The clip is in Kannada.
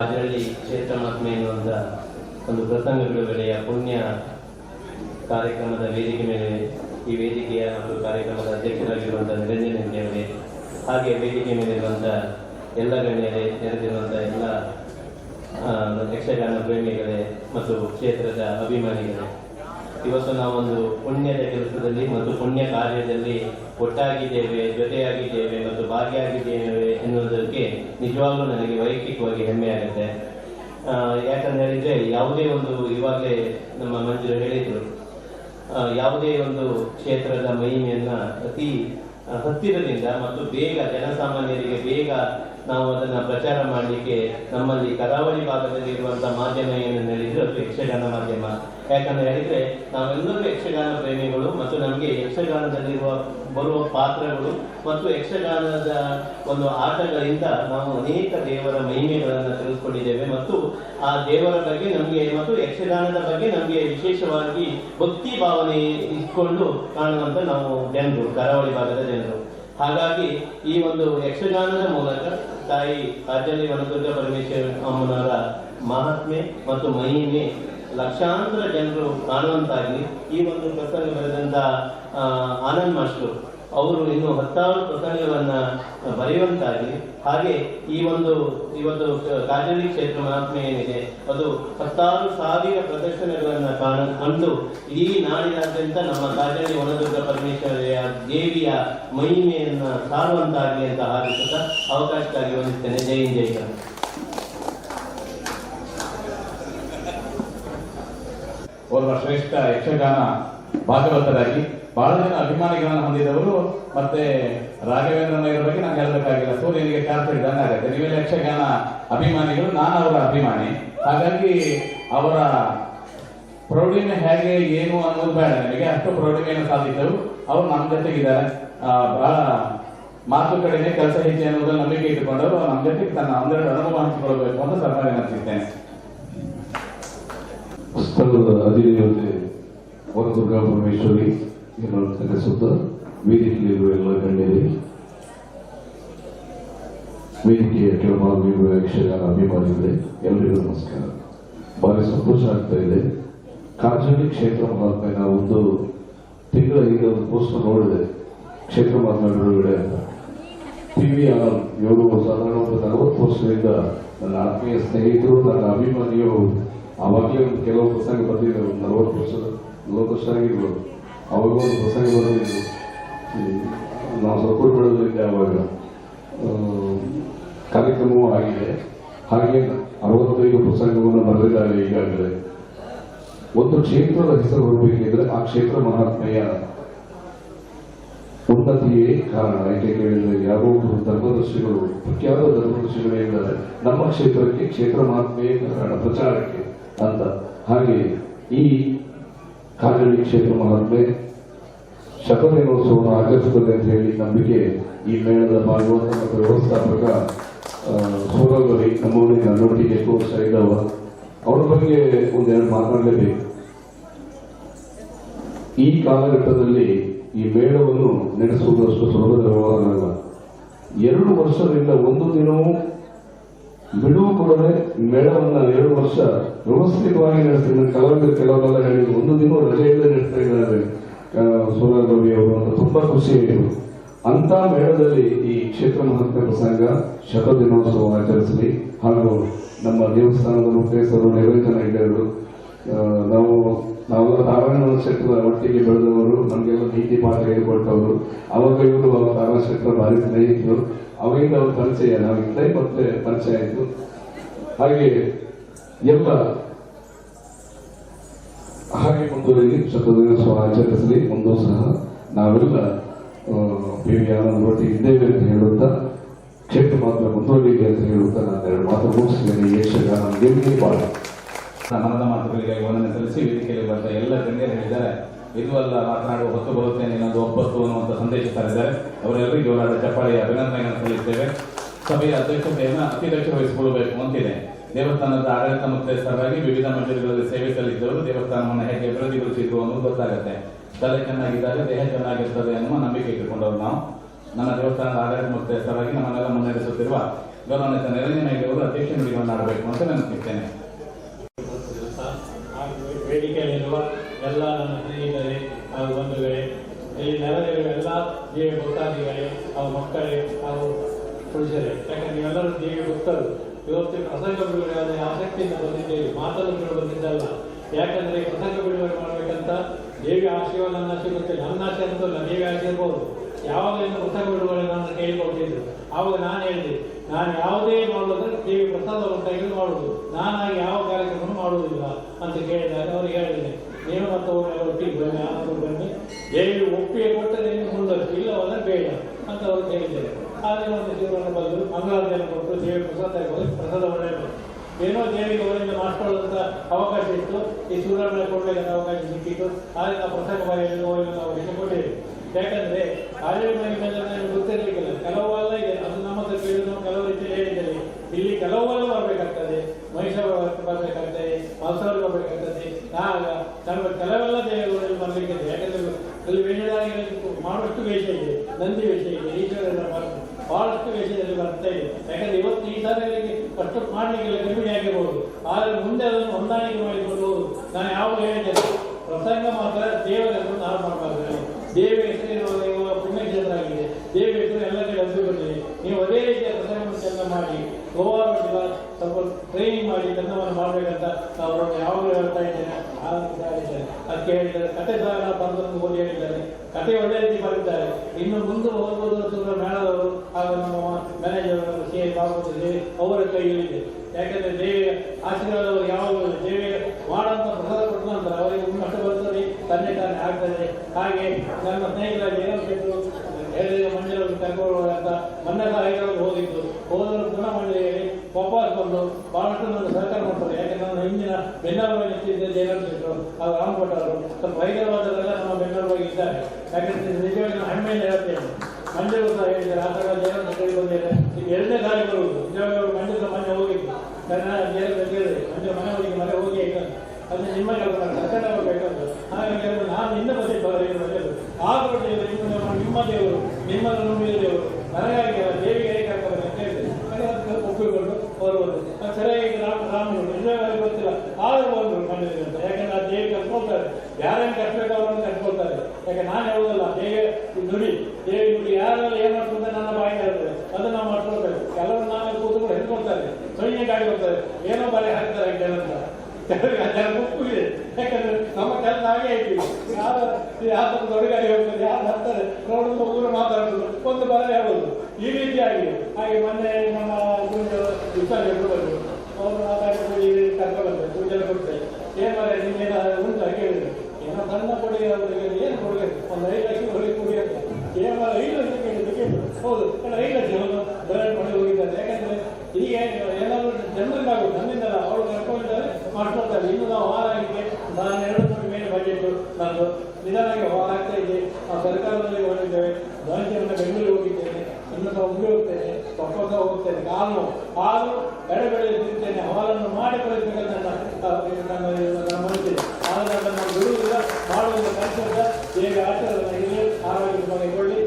ಅದರಲ್ಲಿ ಕ್ಷೇತ್ರ ಮಹಾತ್ಮೆ ಎನ್ನುವಂಥ ಒಂದು ಪ್ರಸಂಗ ಬಿಡುಗಡೆಯ ಪುಣ್ಯ ಕಾರ್ಯಕ್ರಮದ ವೇದಿಕೆ ಮೇಲೆ, ಈ ವೇದಿಕೆಯ ಒಂದು ಕಾರ್ಯಕ್ರಮದ ಅಧ್ಯಕ್ಷರಾಗಿರುವಂಥ ನಿರಂಜನ ಹೆಗ್ಡೆಯವರೇ ಹಾಗೆ ವೇದಿಕೆ ಮೇಲಿರುವಂಥ ಎಲ್ಲ ಗಣ್ಯರೇ ನೆರೆದಿರುವಂಥ ಎಲ್ಲ ಯಕ್ಷಗಾನ ಪ್ರೇಮಿಗಳೇ ಮತ್ತು ಕ್ಷೇತ್ರದ ಅಭಿಮಾನಿಗಳೇ ಇವತ್ತು ನಾವೊಂದು ಪುಣ್ಯದ ಕೆಲಸದಲ್ಲಿ ಮತ್ತು ಪುಣ್ಯ ಕಾರ್ಯದಲ್ಲಿ ಒಟ್ಟಾಗಿದ್ದೇವೆ, ಜೊತೆಯಾಗಿದ್ದೇವೆ ಮತ್ತು ಭಾಗಿಯಾಗಿದ್ದೇವೆ ಎನ್ನುವುದಕ್ಕೆ ನಿಜವಾಗ್ಲೂ ನನಗೆ ವೈಯಕ್ತಿಕವಾಗಿ ಹೆಮ್ಮೆ ಆಗುತ್ತೆ ಯಾಕಂತ ಹೇಳಿದ್ರೆ ಯಾವುದೇ ಒಂದು, ಇವಾಗಲೇ ನಮ್ಮ ಮಂಜು ಹೇಳಿದ್ರು ಯಾವುದೇ ಒಂದು ಕ್ಷೇತ್ರದ ಮಹಿಮೆಯನ್ನ ಅತಿ ಹತ್ತಿರದಿಂದ ಮತ್ತು ಬೇಗ ಜನಸಾಮಾನ್ಯರಿಗೆ ಬೇಗ ನಾವು ಅದನ್ನ ಪ್ರಚಾರ ಮಾಡಲಿಕ್ಕೆ ನಮ್ಮಲ್ಲಿ ಕರಾವಳಿ ಭಾಗದಲ್ಲಿ ಇರುವಂತಹ ಮಾಧ್ಯಮ ಏನು ಹೇಳಿದ್ರು ಯಕ್ಷಗಾನ ಮಾಧ್ಯಮ. ಯಾಕಂದ್ರೆ ಹೇಳಿದ್ರೆ ನಾವೆಲ್ಲರೂ ಯಕ್ಷಗಾನ ಪ್ರೇಮಿಗಳು ಮತ್ತು ನಮಗೆ ಯಕ್ಷಗಾನದಲ್ಲಿರುವ ಬರುವ ಪಾತ್ರಗಳು ಮತ್ತು ಯಕ್ಷಗಾನದ ಒಂದು ಆಟಗಳಿಂದ ನಾವು ಅನೇಕ ದೇವರ ಮಹಿಮೆಗಳನ್ನು ತಿಳಿದುಕೊಂಡಿದ್ದೇವೆ ಮತ್ತು ಆ ದೇವರ ಬಗ್ಗೆ ನಮಗೆ ಮತ್ತು ಯಕ್ಷಗಾನದ ಬಗ್ಗೆ ನಮಗೆ ವಿಶೇಷವಾಗಿ ಭಕ್ತಿ ಭಾವನೆ ಇಟ್ಕೊಂಡು ಕಾಣುವಂತ ನಾವು ಜನರು ಕರಾವಳಿ ಭಾಗದ ಜನರು. ಹಾಗಾಗಿ ಈ ಒಂದು ಯಕ್ಷಗಾನದ ಮೂಲಕ ತಾಯಿ ರಾಜ್ಯದಲ್ಲಿ ವನದುರ್ಗ ಪರಮೇಶ್ವರ ಅಮ್ಮನವರ ಮಹಾತ್ಮೆ ಮತ್ತು ಮಹಿಮೆ ಲಕ್ಷಾಂತರ ಜನರು ಕಾಣುವಂತಾಗಿ ಈ ಒಂದು ಪ್ರಸಂಗ ಬರೆದಂತ ಆನಂದ್ ಮಾಸ್ಟರ್. ಅವರು ಇನ್ನು ಹತ್ತಾರು ಪ್ರಕರಣಗಳನ್ನ ಬರೆಯುವಂತಾಗಿ, ಹಾಗೆ ಈ ಒಂದು ಇವತ್ತು ಕಾಜಲಿ ಕ್ಷೇತ್ರ ಮಹಾತ್ಮೆ ಏನಿದೆ, ಅದು ಹತ್ತಾರು ಸಾವಿರ ಪ್ರದರ್ಶನಗಳನ್ನ ಕಾಣ, ಕಂಡು ಇಡೀ ನಾಡಿನಾದ್ಯಂತ ನಮ್ಮ ಕಾಜಲಿ ಒಣದುರ್ಗ ಪರಮೇಶ್ವರಿಯ ದೇವಿಯ ಮಹಿಮೆಯನ್ನ ಸಾರುವಂತಾಗಲಿ ಅಂತ ಹಾರೈಸುತ್ತಾ ಅವಕಾಶಕ್ಕಾಗಿ ಹೊಂದಿದ್ದೇನೆ ಜೈ ಜೈ ಓರ್ವ ಶ್ರೇಷ್ಠ ಯಕ್ಷಗಾನ ಭಾಗವತರಾಗಿ ಬಹಳ ಜನ ಅಭಿಮಾನಿಗಳನ್ನ ಹೊಂದಿದವರು ಮತ್ತೆ ರಾಘವೇಂದ್ರ ನಾಯರ ಬಗ್ಗೆ ನಾನು ಹೇಳಬೇಕಾಗಿಲ್ಲ. ಸೂರ್ಯನಿಗೆ ಚಾರ್ಜ್ ಇದ್ದಂಗೆ ಆಗುತ್ತೆ. ನೀವೇ ಯಕ್ಷಗಾನ ಅಭಿಮಾನಿಗಳು, ನಾನು ಅವರ ಅಭಿಮಾನಿ. ಹಾಗಾಗಿ ಅವರ ಪ್ರೌಢಿಮೆ ಹೇಗೆ, ಏನು ಅನ್ನೋದು ಬೇಡ ನನಗೆ ಅಷ್ಟು ಪ್ರೌಢಿಮೆಯನ್ನು ಸಾಧಿಸಿದರು ಅವರು ನಮ್ಮ ಜೊತೆಗಿದ್ದಾರೆ. ಬಹಳ ಮಾತು ಕೆಲಸ ಹೆಚ್ಚು ಅನ್ನೋದು ನಂಬಿಕೆ ಇಟ್ಟುಕೊಂಡವರು. ನಮ್ಮ ಜೊತೆಗೆ ತನ್ನ ಒಂದೆರಡು ಅನುಭವ ಹಂಚಿಕೊಳ್ಬೇಕು ಅಂತ ಸರ್ಕಾರ ನಡೆಸಿದ್ದೇನೆ ಸ್ಥಳದ ಅಧಿದೇವತೆ ವರದುರ್ಗಾ ಪರಮೇಶ್ವರಿ. ಎಂದು ತಿಳಿಸುತ್ತ ವೇದಿಕೆಯಲ್ಲಿರುವ ಎಲ್ಲ ಗಣ್ಯರೇ ವೇದಿಕೆಯ ಕೆಳಭಾಗದಲ್ಲಿರುವ ಯಕ್ಷಗಾನ ಅಭಿಮಾನಿಗಳೇ ಎಲ್ಲರಿಗೂ ನಮಸ್ಕಾರ ಭಾರಿ ಸಂತೋಷ ಆಗ್ತಾ ಇದೆ ಕಾಂಜಾಲಿ ಕ್ಷೇತ್ರ ಮಹಾತ್ಮೆನ ಒಂದು ತಿಂಗಳ ಹಿಂದೆ ಒಂದು ಪೋಸ್ಟ್ ನೋಡಿದೆ ಕ್ಷೇತ್ರ ಮಹಾತ್ಮ ಬಿಡುಗಡೆ ಅಂತ ಪಿ ವಿ ಆನಂದ್ ಇವರು ಸಾಧಾರಣ ಒಂದು ನಲವತ್ತು ವರ್ಷದಿಂದ ನನ್ನ ಆತ್ಮೀಯ ಸ್ನೇಹಿತರು ನನ್ನ ಅಭಿಮಾನಿಯು ಆವಾಗಲೇ ಒಂದು ಕೆಲವು ಪ್ರಸಂಗ ಬಂದಿದೆ ಒಂದು ನಲವತ್ತು ವರ್ಷದ ನಲವತ್ತು ವರ್ಷ ಆಗಿರ್ಬೋದು ಅವಾಗ ಒಂದು ಪ್ರಸಂಗ ಬಂದಿದ್ದು ನಾವು ಸ್ವಲ್ಪ ಬಿಡೋದ್ರಿಂದ ಅವಾಗ ಆ, ಕಾರ್ಯಕ್ರಮವೂ ಆಗಿದೆ. ಹಾಗೆ ಅರವತ್ತೈದು ಪ್ರಸಂಗವನ್ನು ಬರೆದಿದ್ದಾರೆ ಈಗಾಗಲೇ. ಒಂದು ಕ್ಷೇತ್ರದ ಹೆಸರು ಬರಬೇಕಿದ್ರೆ ಆ ಕ್ಷೇತ್ರ ಮಹಾತ್ಮೆಯ ಉನ್ನತಿಯೇ ಕಾರಣ. ಯಾಕೆ ಕೇಳಿದ್ರೆ ಯಾರೋ ಒಬ್ಬರು ಧರ್ಮದರ್ಶಿಗಳು ಪ್ರಖ್ಯಾತ ಧರ್ಮದರ್ಶಿಗಳೇ ಇದ್ದಾರೆ. ನಮ್ಮ ಕ್ಷೇತ್ರಕ್ಕೆ ಕ್ಷೇತ್ರ ಮಹಾತ್ಮೆಯೇ ಕಾರಣ ಪ್ರಚಾರಕ್ಕೆ ಅಂತ. ಹಾಗೆ ಈ ಕಾಜಳಿ ಕ್ಷೇತ್ರ ಮಹಾತ್ಮೆ ಶತದಿನೋತ್ಸವವನ್ನು ಆಚರಿಸುತ್ತದೆ ಅಂತ ಹೇಳಿ ನಂಬಿಕೆ ಈ ಮೇಳದ ಭಾಗವತ ಮತ್ತು ವ್ಯವಸ್ಥಾಪಕ ಸೂರಗರಿ ನಮ್ಮೂರಿನ ನನ್ನೊಟ್ಟಿಗೆ ತೋರಿಸ್ತಾ ಇದ್ದವ ಅವರ ಬಗ್ಗೆ ಒಂದೆರಡು ಮಾತನಾಡಲೇಬೇಕು ಈ ಕಾಲಘಟ್ಟದಲ್ಲಿ ಈ ಮೇಳವನ್ನು ನಡೆಸುವುದಷ್ಟು ಸುಲಭದ ವ್ಯವಹಾರವಲ್ಲ. ಎರಡು ವರ್ಷದಿಂದ ಒಂದು ದಿನವೂ ಬಿಡುವು ಕೊಡದೆ ಮೇಳವನ್ನ ಎರಡು ವರ್ಷ ವ್ಯವಸ್ಥಿತವಾಗಿ ನಡೆಸಿದ ಕಲಾವಿದರು ಕೆಲವರೆಲ್ಲ ಹೇಳಿದ್ರು. ಒಂದು ದಿನ ರಜೆಯಿಂದ ನಡೆಸ್ತಾ ಇದ್ದಾರೆ. ಸೂರ್ಯರವಿ ಅವರು ಅಂತ ತುಂಬಾ ಆಯಿತು ಅಂತ ಮೇಳದಲ್ಲಿ ಈ ಕ್ಷೇತ್ರ ಮಹತ್ವ ಪ್ರಸಂಗ, ಶತ ದಿನೋತ್ಸವ ಆಚರಿಸಲಿ. ಹಾಗೂ ನಮ್ಮ ದೇವಸ್ಥಾನದ ಮುಖ್ಯಸ್ಥರು ನಿರಂಜನ ಹಿಡಿಯರು ನಾವು, ನಾವೆಲ್ಲ ತಾರಾಯಣ ಕ್ಷೇತ್ರದ ಒಟ್ಟಿಗೆ ಬೆಳೆದವರು, ನಮಗೆಲ್ಲ ನೀತಿ ಪಾಠ ಹೇಳ್ಕೊಟ್ಟವರು. ಅವಾಗ ಇವರು ತಾರಾಯಣ ಕ್ಷೇತ್ರ ಭಾರಿ ಸ್ನೇಹಿತರು. ಅವಾಗಿಂದ ಅವ್ರ ಪರಿಚಯ ನಾವಿದ್ದೆ ಮತ್ತೆ ಪರಿಚಯ ಆಯಿತು. ಹಾಗೆ ಎಲ್ಲ ಹಾಗೆ ಮುಂದುವರಿಲಿ ಶತದಿನೋತ್ಸವ ಆಚರಿಸಲಿ, ಮುಂದೂ ಸಹ ನಾವೆಲ್ಲ ಒಟ್ಟಿಗೆ ಇದ್ದೇವೆ ಅಂತ ಹೇಳುತ್ತಾ, ಕ್ಷೇತ್ರ ಮಾತ್ರ ಮುಂದುವರಿಯಲಿ ಅಂತ ಹೇಳುತ್ತಾ ನಾನು ಎರಡು ಮಾತು ಮುಗಿಸ್ತೇನೆ ಯಶಗಾನ ಗೆಲ್ಲಿ ಬಾಳ. ಸಮಾನದ ಮಾತುಗಳಿಗೆ ಒಂದನ್ನು ಸಲ್ಲಿಸಿ, ವೇದಿಕೆಯಲ್ಲಿ ಬಂದ ಎಲ್ಲ ಗಣ್ಯರು ಹೇಳಿದ್ದಾರೆ. ಇದು ಅಲ್ಲ ಮಾತನಾಡುವ ಹೊತ್ತು ಬರುತ್ತೇನೆ ಇನ್ನೊಂದು ಒಪ್ಪತ್ತು ಅನ್ನುವಂಥ ಸಂದೇಶ ತರಿದ್ದಾರೆ ಅವರೆಲ್ಲರಿಗೂ ಅವರ ಚಪ್ಪಾಳೆಯ ಅಭಿನಂದನೆಗಳನ್ನು ಸಲ್ಲಿಸ್ತೇವೆ. ಸಭೆಯ ಅಧ್ಯಕ್ಷತೆಯನ್ನು ಅತಿದಕ್ಷ ವಹಿಸಿಕೊಳ್ಳಬೇಕು ಅಂತಿದೆ. ದೇವಸ್ಥಾನದ ಆಡಳಿತ ಮುಖ್ಯಸ್ಥರಾಗಿ ವಿವಿಧ ಮಂಡಳಿಗಳಲ್ಲಿ ಸೇವೆ ಸಲ್ಲಿಸಿದವರು ದೇವಸ್ಥಾನವನ್ನು ಹೇಗೆ ಅಭಿವೃದ್ಧಿಗೊಳಿಸಿದ್ರು ಅನ್ನೋದು ಗೊತ್ತಾಗುತ್ತೆ. ತಲೆ ಚೆನ್ನಾಗಿದ್ದಾಗ ದೇಹ ಚೆನ್ನಾಗಿರ್ತದೆ ಅನ್ನುವ ನಂಬಿಕೆ ಇಟ್ಟುಕೊಂಡವರು ನಾವು. ನನ್ನ ದೇವಸ್ಥಾನದ ಆಡಳಿತ ಮುಖ್ಯಸ್ಥರಾಗಿ ನಮ್ಮನ್ನೆಲ್ಲ ಮುನ್ನಡೆಸುತ್ತಿರುವ ಗೌರವಾನ್ವಿತ ನಿರಂಜನ ಅವರು ಅಧ್ಯಕ್ಷ ನುಡಿಗಳನ್ನು ಆಡಬೇಕು ಅಂತ ನಾನು ಕೇಳ್ತೇನೆ ಹಾಗೂ ವೇದಿಕೆಯಲ್ಲಿರುವ ಎಲ್ಲ ನನ್ನ ಸ್ನೇಹಿತರೆ ಹಾಗೂ ಬಂಧುಗಳೇ ಇಲ್ಲಿ ನೆರೆದಿರುವ ಎಲ್ಲ ದೇವಿ ಭಕ್ತಾದಿಗಳೇ ಹಾಗೂ ಮಕ್ಕಳೇ ಹಾಗೂ ಪುರುಷರೇ ಯಾಕಂದ್ರೆ ದೇವಿ ಗೊತ್ತಲ್ಲ. ಇವತ್ತು ಪ್ರಸಂಗ ಬಿಡುಗಡೆ ಆಸಕ್ತಿಯಿಂದ ಬಂದಿದ್ದೇವೆ ಮಾತನ್ನು ಬಂದಿದ್ದಲ್ಲ. ಯಾಕಂದ್ರೆ ಪ್ರಸಂಗ ಬಿಡುಗಡೆ ಮಾಡಬೇಕಂತ ದೇವಿ ಆಶೀರ್ವಾದ ನನ್ನ ಸಿಗುತ್ತೆ. ನನ್ನ ಆಸೆ ಅಂತಲ್ಲ ದೇವಿ ಆಗಿರ್ಬೋದು ಇರ್ಬೋದು ಯಾವಾಗ ಇನ್ನು ಪ್ರಸಂಗ ಬಿಡುಗಡೆ ನನ್ನ ಕೇಳಿಕೊಟ್ಟಿದ್ರು ಆವಾಗ ನಾನು ಹೇಳಿದೆ, ನಾನು ಯಾವುದೇ ಮಾಡೋದ್ರೆ ದೇವಿ ಪ್ರಸಾದ ಉಂಟಾಗಿ ಮಾಡುವುದು. ನಾನಾಗಿ ಯಾವ ಕಾರ್ಯಕ್ರಮ ಮಾಡುವುದಿಲ್ಲ ಅಂತ ಕೇಳಿದಾಗ ಅವ್ರು ಹೇಳಿದೆ ನೀನು ಮತ್ತು ಅವರೆಲ್ಲ ಒಟ್ಟಿಗೆ ಬನ್ನಿ ದೇವಿ ಒಪ್ಪಿಗೆ ಕೊಟ್ಟರೆ ನೀವು ಮುಂದುವರಿಸಿ ಇಲ್ಲವಾದ್ರೆ ಬೇಡ ಅಂತ ಅವರು ಹೇಳಿದ್ದಾರೆ. ಆದರೆ ಒಂದು ಶಿವರನ್ನು ಬಂದು ಮಂಗಳಾರತಿಯನ್ನು ಕೊಟ್ಟು ದೇವಿ ಪ್ರಸಾದ ತಗೊಂಡು ಪ್ರಸಾದ ಒಳ್ಳೆಯದು ಏನೋ ದೇವಿಗೆ ಅವರಿಂದ ಮಾಡಿಕೊಳ್ಳುವಂತ ಅವಕಾಶ ಇತ್ತು. ಈ ಸೂರ್ಯನ ಕೊಡಲಿಕ್ಕೆ ಅವಕಾಶ ಸಿಕ್ಕಿತ್ತು. ಆದರೆ ನಾವು ಪ್ರಸಂಗ ಬಾರಿಯಲ್ಲಿ ನಾವು ಅವರಿಗೆ ಕೊಟ್ಟಿದ್ದೇವೆ ಯಾಕಂದ್ರೆ ಆಡಳಿತ ಮೇಲೆ ಗೊತ್ತಿರಲಿಕ್ಕಿಲ್ಲ. ಕೆಲವೆಲ್ಲ ಇದೆ. ಅದು ನಮ್ಮ ಹತ್ರ ಕೇಳಿದ್ರು ಕೆಲವು ರೀತಿಯಲ್ಲಿ ಹೇಳಿದ್ದೇವೆ ಇಲ್ಲಿ ಕೆಲವೆಲ್ಲ ಬರಬೇಕಾಗ್ತದೆ. ಮೈಸೂರು ಬರಬೇಕಾಗ್ತದೆ. ಮಲ್ಸೂರು ಬರಬೇಕಾಗ್ತದೆ. ಆಗ ನಮ್ಮ ಕೆಲವೆಲ್ಲ ದೇವರಲ್ಲಿ ಬರಬೇಕಿದೆ ಯಾಕಂದ್ರೆ ಅಲ್ಲಿ ವೇಷಧಾರಿಗಳಿಗೆ ಮಾಡುವಷ್ಟು ವೇಷ ಇದೆ. ನಂದಿ ವೇಷ ಇದೆ. ಈಶ್ವರ ಬಹಳಷ್ಟು ವಿಷಯದಲ್ಲಿ ಬರ್ತಾ ಇದೆ. ಯಾಕಂದ್ರೆ ಇವತ್ತು ಈ ಸಾರಿಗೆ ಕಷ್ಟ ಮಾಡಲಿಕ್ಕೆಲ್ಲ ಕಡಿಮೆ ಆಗಿರ್ಬೋದು. ಆದರೆ ಮುಂದೆ ಅದನ್ನು ಹೊಂದಾಣಿಕೆ ಮಾಡಿಕೊಂಡು ನಾನು ಯಾವಾಗ ಹೇಳಿದೆ? ಪ್ರಸಂಗ ಮಾತ್ರ ದೇವರ ಹೆಸರು ನಾವು ಮಾಡಬಾರ್ದು. ದೇವಿ ಹೆಸರು ಪುಣ್ಯಕ್ಷೇತ್ರ ಆಗಿದೆ. ದೇವಿ ಹೆಸರು ಎಲ್ಲ ಕಡೆ ನೀವು ಅದೇ ರೀತಿಯ ಪ್ರಸಂಗವನ್ನು ಮಾಡಿ, ಗೋವಾ ಸ್ವಲ್ಪ ಟ್ರೈನಿಂಗ್ ಮಾಡಿ ಚಂದವನ್ನು ಮಾಡಬೇಕಂತ ನಾವು ಯಾವಾಗಲೂ ಹೇಳ್ತಾ ಇದ್ದೇನೆ. ಆ ರೀತಿ ಹೇಳಿದ್ದೇನೆ ಅದಕ್ಕೆ ಹೇಳಿದ್ದಾರೆ ಕತೆ ಸಹ ಹೇಳಿದ್ದಾರೆ ಕತೆ ಒಳ್ಳೆ ರೀತಿ ಬರೆದಿದ್ದಾರೆ ಇನ್ನು ಮುಂದೆ ಹೋಗ್ಬೋದು ಅಂತ ಮೇಳದವರು ಹಾಗೂ ನಮ್ಮ ಮ್ಯಾನೇಜರ್ ಸಿ ಎ ಬಾಬು ಅವರ ಕೈಯಲ್ಲಿದೆ ಯಾಕಂದ್ರೆ ದೇವಿ ಆಶೀರ್ವಾದವರು ಯಾವಾಗ ದೇವಿ ಮಾಡಂತ ಪ್ರಸಾದ ಕೊಟ್ಟು ನಂತರ ಅವರಿಗೆ ಮುನ್ನಷ್ಟು ಬರ್ತದೆ ತಂದೆ ತಾನೇ ಆಗ್ತದೆ. ಹಾಗೆ ನನ್ನ ಏನೋ ಕೇಳಿದ್ರು ಹೇಳಿದ ಮಂಡ್ಯದಲ್ಲಿ ಕರ್ಕೊಂಡು ಅಂತ ಮೊನ್ನೆ ಹೈದರಾಬಾದ್ ಹೋಗಿದ್ದು ಹೋದರು ಪುನಃ ಹೇಳಿ ವಾಪಸ್ ಬಂದು ಬಹಳಷ್ಟು ನನ್ನ ಸಹಕಾರ ಮಾಡ್ತಾರೆ. ಯಾಕೆ ನನ್ನ ಹಿಂದಿನ ಬೆಂಗಳೂರು ನಿಂತಿದ್ದ ಜಯರಾಮ್ ಶೆಟ್ಟರು ಹಾಗೂ ರಾಮ್ ಭಟ್ ಅವರು ಸ್ವಲ್ಪ ಹೈದರಾಬಾದಲ್ಲೆಲ್ಲ ನಮ್ಮ ಬೆಂಗಳೂರಿಗೆ ಇದ್ದಾರೆ. ಯಾಕಂದ್ರೆ ನಿಜವಾಗಿ ನಾನು ಹೆಮ್ಮೆಯಿಂದ ಹೇಳ್ತೇನೆ. ಮಂಜೂರು ಸಹ ಹೇಳಿದ್ದಾರೆ. ಆ ಥರ ಜಯರಾಮ್ ಶೆಟ್ಟರಿಗೆ ಬಂದಿದ್ದಾರೆ. ಈಗ ಎರಡನೇ ದಾರಿ ಬರುವುದು. ನಿಜವಾಗಿ ಅವರು ಮಂಡ್ಯದ ಮನೆ ಹೋಗಿದ್ದು ನನ್ನ ಜಯರಾಮ್ ಹೇಳಿದೆ ಮಂಜು ಮನೆ ಹೋಗಿ ಮನೆ ಹೋಗಿ ಆಯ್ತಂತ ಅದು ನಿಮ್ಮ ಕೆಲಸ ಬೇಕಂತ ಹಾಗಾಗಿ ನಾನು ನಿನ್ನ ಬಗ್ಗೆ ಬರಬೇಕು ಆದರೂ ದೇವರು ನಿಮ್ಮ ನಿಮ್ಮ ದೇವರು, ನಿಮ್ಮನ್ನು ನಂಬಿದ ದೇವರು ನನಗಾಗಿ ದೇವಿಗೆ ಹೇಗೆ ಆಗ್ತದೆ ಅಂತ ಹೇಳಿದೆ ಒಪ್ಪಿಕೊಂಡು ಸರಿಯಾಗಿ ರಾಮ ನಿಜವಾಗಿ ಗೊತ್ತಿಲ್ಲ. ಆದರೂ ಬಂದರು ಮನೆಯಲ್ಲಿ ಅಂತ. ಯಾಕಂದ್ರೆ ಆ ದೇವಿ ಕಟ್ಕೊಳ್ತಾರೆ ಯಾರೇನು ಕಟ್ಟಬೇಕು ಅವರನ್ನು ಕಟ್ಕೊಳ್ತಾರೆ ಯಾಕೆ ನಾನು ಹೇಳೋದಲ್ಲ ದೇವಿ ನುಡಿ ದೇವಿ ನುಡಿ ಯಾರೆಲ್ಲ ಏನು ನನ್ನ ಬಾಯಿಗೆ ಹೇಳ್ತಾರೆ. ಅದನ್ನ ಕೆಲವರು ನಾನು ಕೂತ್ಕೊಂಡು ಹೇಳ್ಕೊಳ್ತಾರೆ ಸೈನ್ಯ ಗಾಡಿ ಹೋಗ್ತಾರೆ. ಏನೋ ಬರೀ ಕೆಲವರಿಗೆ ಜನ ಯಾಕಂದ್ರೆ ನಮ್ಮ ಕೆಲಸ ಹಾಗೆ ಐತಿ ಯಾರು ಯಾರು ದೊಡ್ಡಗಾಡಿ ಹೋಗ್ತದೆ ಯಾರು ಬರ್ತಾರೆ ನೋಡುದು ಊರು ಮಾತಾಡುದು ಒಂದು ಬರ ಹೇಳುದು ಈ ರೀತಿಯಾಗಿ ಹಾಗೆ ಮೊನ್ನೆ ನಮ್ಮ ವಿಚಾರ ಬಂದರು ಅವರು ಮಾತಾಡಿದ್ರು ಈ ರೀತಿ ಕರ್ಕೊಂಡು ಪೂಜೆ ಕೊಡ್ತೇವೆ ಏನ್ ಮರ ನಿಮ್ಗೇನ ಉಂಟ ಕೇಳಿದ್ರು. ಏನೋ ಸಣ್ಣ ಕೊಡುಗೆ ಅವರಿಗೆ ಏನು ಕೊಡುಗೆ ಒಂದು ಐದು ಲಕ್ಷ ಕೊಡುಗೆ ಕೊಡಿ ಅಂತ ಏನ್ ಮರ ಐದು ಲಕ್ಷ ಕೇಳಿದ್ರು. ಹೌದು ಕಡೆ ಐದು ಲಕ್ಷ ಡೊನೇಟ್ ಮಾಡಿ ಹೋಗಿದ್ದಾರೆ ಯಾಕಂದ್ರೆ ಹೀಗೆ ಏನಾದ್ರು ಜನರಿಗೆ ಆಗುತ್ತೆ ನನ್ನಿಂದ ಅವರು ಕರ್ಕೊಂಡಿದ್ದಾರೆ ಮಾಡ್ಕೊಳ್ತಾರೆ. ಇನ್ನು ನಾವು ಹಾಳಾಗಿದೆ ನಾನು ಎರಡು ಕೋಟಿ ಮೇಲೆ ಬಜೆಟ್ ನಾನು ನಿಧಾನವಾಗಿ ಹಾಳಾಗ್ತಾ ಆಗ್ತಾ ಇದೆ ಆ ಸರ್ಕಾರದಲ್ಲಿ ಹೋಗಿದ್ದೇವೆ ರಾಜ್ಯವನ್ನು ಬೆಂಗಳೂರಿಗೆ ಹೋಗಿದ್ದೇನೆ, ಇನ್ನು ಸಹ ಮುಂದೆ ಹೋಗ್ತೇನೆ ಪಕ್ಕ ಹೋಗ್ತೇನೆ, ಕಾಲು ಹಾಲು ಬೆಳೆ ತಿಂತೇನೆ, ಹಾಲನ್ನು ಮಾಡಿ ಕೊಡಬೇಕಂತ ನನ್ನ ನಾನು ಬಿಡುವುದಿಲ್ಲ ಮಾಡುವುದರ ಕಲಿಸಿದ ಹೇಗೆ ಆಚರಣೆ ಆರೋಗ್ಯ ಒಳ್ಳೆ